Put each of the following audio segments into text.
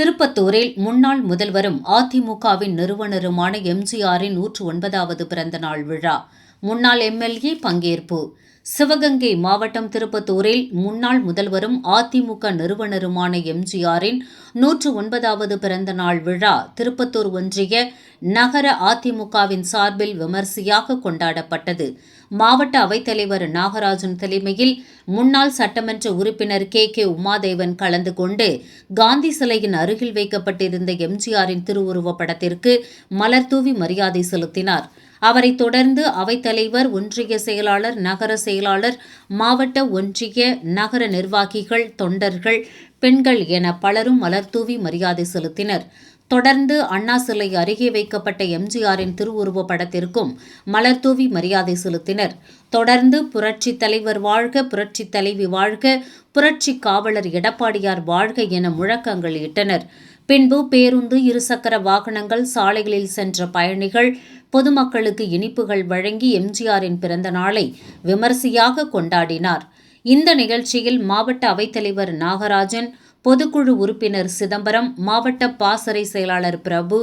திருப்பத்தூரில் முன்னாள் முதல்வரும் அதிமுகவின் நிறுவனருமான எம்ஜிஆரின் நூற்று ஒன்பதாவது பிறந்தநாள் விழா. முன்னாள் எம்எல்ஏ பங்கேற்பு. சிவகங்கை மாவட்டம் திருப்பத்தூரில் முன்னாள் முதல்வரும் அதிமுக நிறுவனருமான எம்ஜிஆரின் நூற்று ஒன்பதாவது பிறந்த நாள் விழா திருப்பத்தூர் ஒன்றிய நகர அதிமுகவின் சார்பில் விமர்சையாக கொண்டாடப்பட்டது. மாவட்ட அவைத்தலைவர் நாகராஜன் தலைமையில் முன்னாள் சட்டமன்ற உறுப்பினர் கே. கே. உமாதேவன் கலந்து கொண்டு காந்தி சிலையின் அருகில் வைக்கப்பட்டிருந்த எம்ஜிஆரின் திருவுருவப் படத்திற்கு மலர்தூவி மரியாதை செலுத்தினார். அவரைத் தொடர்ந்து அவைத்தலைவர் ஒன்றிய செயலாளர் நகர செயலாளர் மாவட்ட ஒன்றிய நகர நிர்வாகிகள் தொண்டர்கள் பெண்கள் என பலரும் மலர்தூவி மரியாதை செலுத்தினர். தொடர்ந்து அண்ணா சிலை அருகே வைக்கப்பட்ட எம்ஜிஆரின் திருவுருவப் படத்திற்கும் மலர்தூவி மரியாதை செலுத்தினர். தொடர்ந்து புரட்சித் தலைவர் வாழ்க புரட்சி தலைவி வாழ்க புரட்சி காவலர் எடப்பாடியார் வாழ்க என முழக்கங்கள் இட்டனர். பின்பு பேருந்து இருசக்கர வாகனங்கள் சாலைகளில் சென்ற பயணிகள் பொதுமக்களுக்கு இனிப்புகள் வழங்கி எம்ஜிஆரின் பிறந்த நாளை விமரிசையாக கொண்டாடினார். இந்த நிகழ்ச்சியில் மாவட்ட அவைத்தலைவர் நாகராஜன் பொதுக்குழு உறுப்பினர் சிதம்பரம் மாவட்ட பாசறை செயலாளர் பிரபு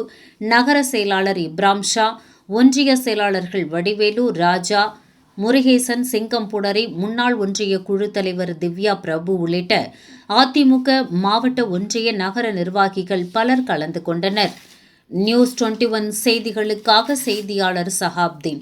நகர செயலாளர் இப்ராம் ஷா ஒன்றிய செயலாளர்கள் வடிவேலு ராஜா முருகேசன் சிங்கம்புடரி முன்னாள் ஒன்றிய குழு தலைவர் திவ்யா பிரபு உள்ளிட்ட அதிமுக மாவட்ட ஒன்றிய நகர நிர்வாகிகள் பலர் கலந்து கொண்டனர். நியூஸ் டுவெண்ட்டி ஒன் செய்திகளுக்காக செய்தியாளர் சஹாப்தீன்.